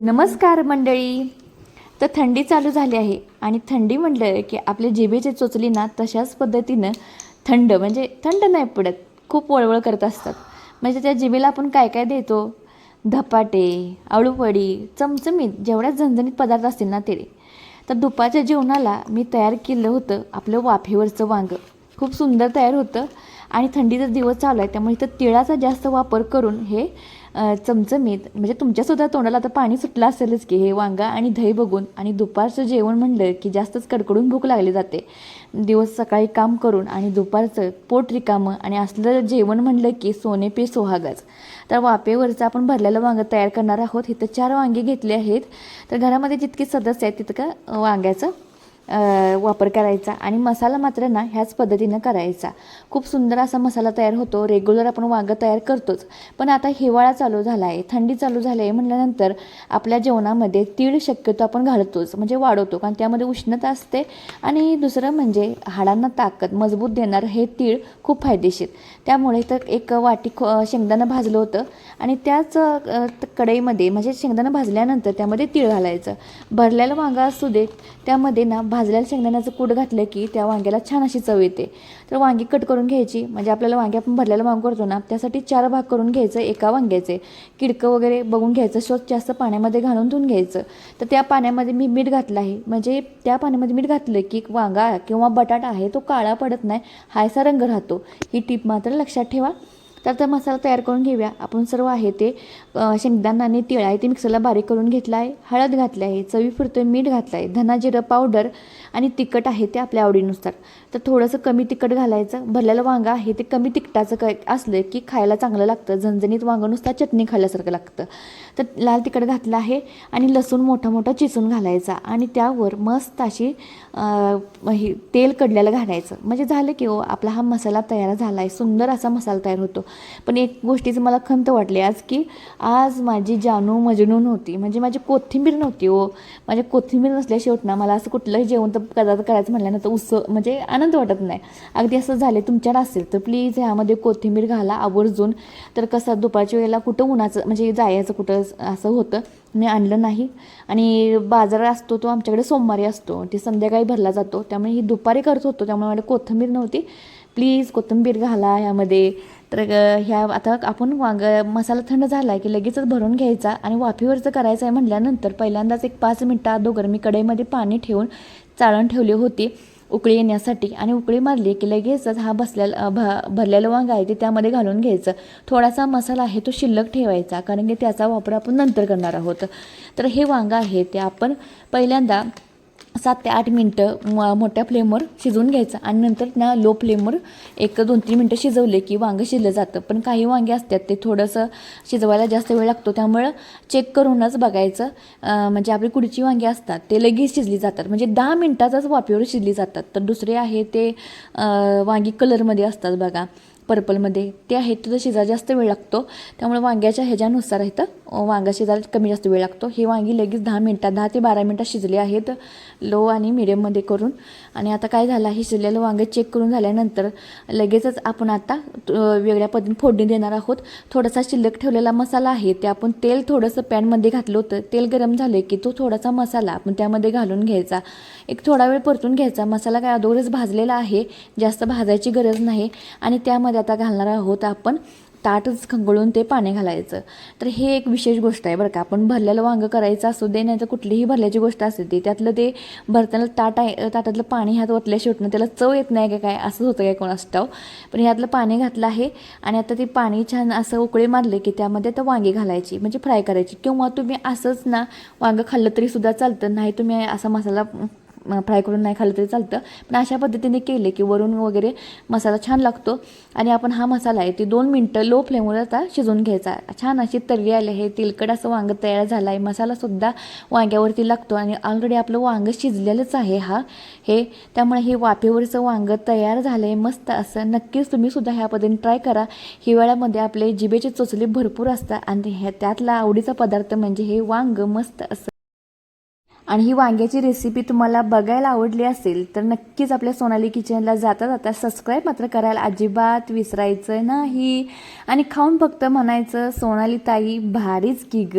नमस्कार मंडळी. तर थंडी चालू झाली आहे आणि थंडी म्हटलं की आपल्या जिभेचे चोचली ना तशाच पद्धतीनं थंड म्हणजे थंड नाही पडत खूप वळवळ करत असतात. म्हणजे त्या जिभेला आपण काय काय देतो? धपाटे अळूवडी चमचमीत जेवढ्या झणझणीत पदार्थ असतील ना ते तर दुपारच्या जेवणाला मी तयार केलं होतं आपलं वाफेवरचं वांगं. खूप सुंदर तयार होतं. आणि थंडीचा दिवस चालू आहे त्यामुळे इथं तिळाचा जास्त वापर करून हे चमचमीत म्हणजे तुमच्यासुद्धा तोंडाला आता पाणी सुटलं असेलच की हे वांगा आणि दही बघून आणि दुपारचं जेवण म्हणलं की जास्तच कडकडून भूक लागली जाते. दिवस सकाळी काम करून आणि दुपारचं पोट रिकामं आणि असलं जेवण म्हणलं की सोने पे सोहागाच तर वाफेवरचं आपण भरलेलं वांगं तयार करणार आहोत. इथं चार वांगे घेतले आहेत. तर घरामध्ये जितके सदस्य आहेत तितकं वांग्याचं वापर करायचा आणि मसाला मात्र ना ह्याच पद्धतीनं करायचा. खूप सुंदर असा मसाला तयार होतो. रेग्युलर आपण वांगं तयार करतोच. पण आता हिवाळा चालू झाला आहे थंडी चालू झाली आहे म्हटल्यानंतर आपल्या जेवणामध्ये तीळ शक्यतो आपण घालतोच म्हणजे वाढवतो. कारण त्यामध्ये उष्णता असते आणि दुसरं म्हणजे हाडांना ताकद मजबूत देणार हे तीळ खूप फायदेशीर. त्यामुळे तर एक वाटी खो शेंगदाणं भाजलं होतं आणि त्याच कढईमध्ये म्हणजे शेंगदाणं भाजल्यानंतर त्यामध्ये तीळ घालायचं. भरलेलं वांगा असू दे त्यामध्ये ना भाजलेल्या शेंगदाण्याचं कूट घातलं की त्या वांग्याला छान अशी चव येते. तर वांगी कट करून घ्यायची. म्हणजे आपल्याला वांगे आपण भरलेलं वांग करतो ना त्यासाठी चार भाग करून घ्यायचं एका वांग्याचे. किडकं वगैरे बघून घ्यायचं स्वच्छ जास्त पाण्यामध्ये घालून धुवून घ्यायचं. तर त्या पाण्यामध्ये मी मीठ घातलं आहे. म्हणजे त्या पाण्यामध्ये मीठ घातलं की वांगा किंवा बटाटा आहे तो काळा पडत नाही हायसा रंग राहतो. ही टीप मात्र लक्षात ठेवा. तर तो मसाला तयार करून घेऊया. आपण सर्व आहे ते शेंगदाणा आणि तिळ आहे ते मिक्सरला बारीक करून घेतलं आहे. हळद घातली आहे चवीपुरतं मीठ घातलं आहे धना जिरं पावडर आणि तिखट आहे ते आपल्या आवडीनुसार. तर थोडंसं कमी तिखट घालायचं. भरलेलं वांगं आहे ते कमी तिखटाचं काय असलं की खायला चांगलं लागतं. झणझणीत वांगं नुसता चटणी खाल्ल्यासारखं लागतं. तर लाल तिखट घातलं आहे आणि लसूण मोठा मोठा चिसून घालायचा आणि त्यावर मस्त अशी हे तेल कडलेलं घालायचं. म्हणजे झालं की हो आपला हा मसाला तयार झाला आहे. सुंदर असा मसाला तयार होतो. पण एक गोष्टीचं मला खंत वाटली आज की आज माझी जानू मजनू नव्हती म्हणजे माझी कोथिंबीर नव्हती हो. माझी कोथिंबीर नसल्या शेवट ना मला असं कुठलंही जेवण तर पदार्थ करायचं म्हटल्यानंतर उस म्हणजे आनंद वाटत नाही. अगदी असं झाले तुमच्याकडे असेल तर प्लीज ह्यामध्ये कोथिंबीर घाला आवर्जून. तर कसं दुपारच्या वेळेला कुठं उन्हाचं म्हणजे जायचं कुठं असं होतं मी आणलं नाही. आणि बाजार असतो तो आमच्याकडे सोमवारी असतो. ते संध्याकाळी भरला जातो. त्यामुळे ही दुपारी करत होतो त्यामुळे माझ्या कोथिंबीर नव्हती. प्लीज कोथिंबीर घाला ह्यामध्ये. तर ह्या आता आपण वांग मसाला थंड झाला आहे की लगेचच भरून घ्यायचा आणि वाफीवरचं करायचं आहे म्हटल्यानंतर पहिल्यांदाच एक पाच मिनटं अगोदर मी कढईमध्ये पाणी ठेवून चाळण ठेवली होती उकळी येण्यासाठी आणि उकळी मारली की लगेचच हा बसलेला भ भरलेलं वांग आहे ते त्यामध्ये घालून घ्यायचं. थोडासा मसाला आहे तो शिल्लक ठेवायचा कारण की त्याचा वापर आपण नंतर करणार आहोत. तर हे वांग आहे ते आपण पहिल्यांदा सात ते आठ मिनटं म मोठ्या फ्लेमवर शिजवून घ्यायचं आणि नंतर ना लो फ्लेमवर एक दोन तीन मिनटं शिजवले की वांगं शिजलं जातं. पण काही वांगे असतात ते थोडंसं शिजवायला जास्त वेळ लागतो. त्यामुळं चेक करूनच बघायचं म्हणजे आपली कुडची वांगे असतात ते लगेच शिजली जातात. म्हणजे दहा मिनटाचाच वाफेवर शिजली जातात. तर दुसरे आहे ते वांगी कलरमध्ये असतात बघा. पर्पलमध्ये. ते आहेत तर शिजायला जास्त वेळ लागतो त्यामुळे वांग्याच्या ह्याच्यानुसार इथं वांगा शिजायला कमी जास्त वेळ लागतो. हे वांगी लगेच दहा मिनटात दहा ते बारा मिनटात शिजले आहेत लो आणि मिडियममध्ये करून. आणि आता काय झालं आहे शिजलेलं वांगे चेक करून झाल्यानंतर लगेचच आपण आता वेगळ्या पद्धतीने फोडणी देणार आहोत. थोडासा शिल्लक ठेवलेला मसाला आहे ते आपण तेल थोडंसं पॅनमध्ये घातलं होतं. तेल गरम झाले की तो थोडासा मसाला आपण त्यामध्ये घालून घ्यायचा. एक थोडा वेळ परतून घ्यायचा. मसाला काय अगोदरच भाजलेला आहे जास्त भाजायची गरज नाही. आणि त्यामध्ये आता घालणार आहोत आपण ताटच खंगळून ते पाणी घालायचं. तर हे एक विशेष गोष्ट आहे बरं का. आपण भरलेलं वांगं करायचं असू दे नाही तर कुठलीही भरल्याची गोष्ट असते ती त्यातलं ते भरताना ताट आहे ताटातलं पाणी ह्यात ओतल्या शेवटनं त्याला चव येत नाही का काय असंच होतं काय कोण असतं पण ह्यातलं पाणी घातलं आहे आणि आता ते पाणी छान असं उकळी मारले की त्यामध्ये तर वांगी घालायची म्हणजे फ्राय करायची. किंवा तुम्ही असंच ना वांगं खाल्लं तरी सुद्धा चालतं नाही तुम्ही असा मसाला फ्राय करून नाही खाल्लं तरी चालतं. पण अशा पद्धतीने केले की वरून वगैरे मसाला छान लागतो. आणि आपण हा मसाला आहे ते दोन मिनटं लो फ्लेमवर आता शिजवून घ्यायचा. छान अशी तर्री आली आहे तेलकट असं वांगं तयार झालं आहे मसालासुद्धा वांग्यावरती लागतो आणि ऑलरेडी आपलं वांगं शिजलेलंच आहे हा. हे त्यामुळे हे वाफेवरचं वांगं तयार झालं आहे मस्त असं. नक्कीच तुम्ही सुद्धा ह्या पद्धतीने ट्राय करा. हिवाळ्यामध्ये आपले जिभेची चोचली भरपूर असतात आणि ह्या त्यातला आवडीचा पदार्थ म्हणजे हे वांग मस्त असं. आणि ही वांग्याची रेसिपी तुम्हाला बघायला आवडली असेल तर नक्कीच आपल्या सोनाली किचनला जाता जाता सबस्क्राईब मात्र करायला अजिबात विसरायचं नाही. आणि खाऊन फक्त म्हणायचं सोनाली ताई भारीच की ग.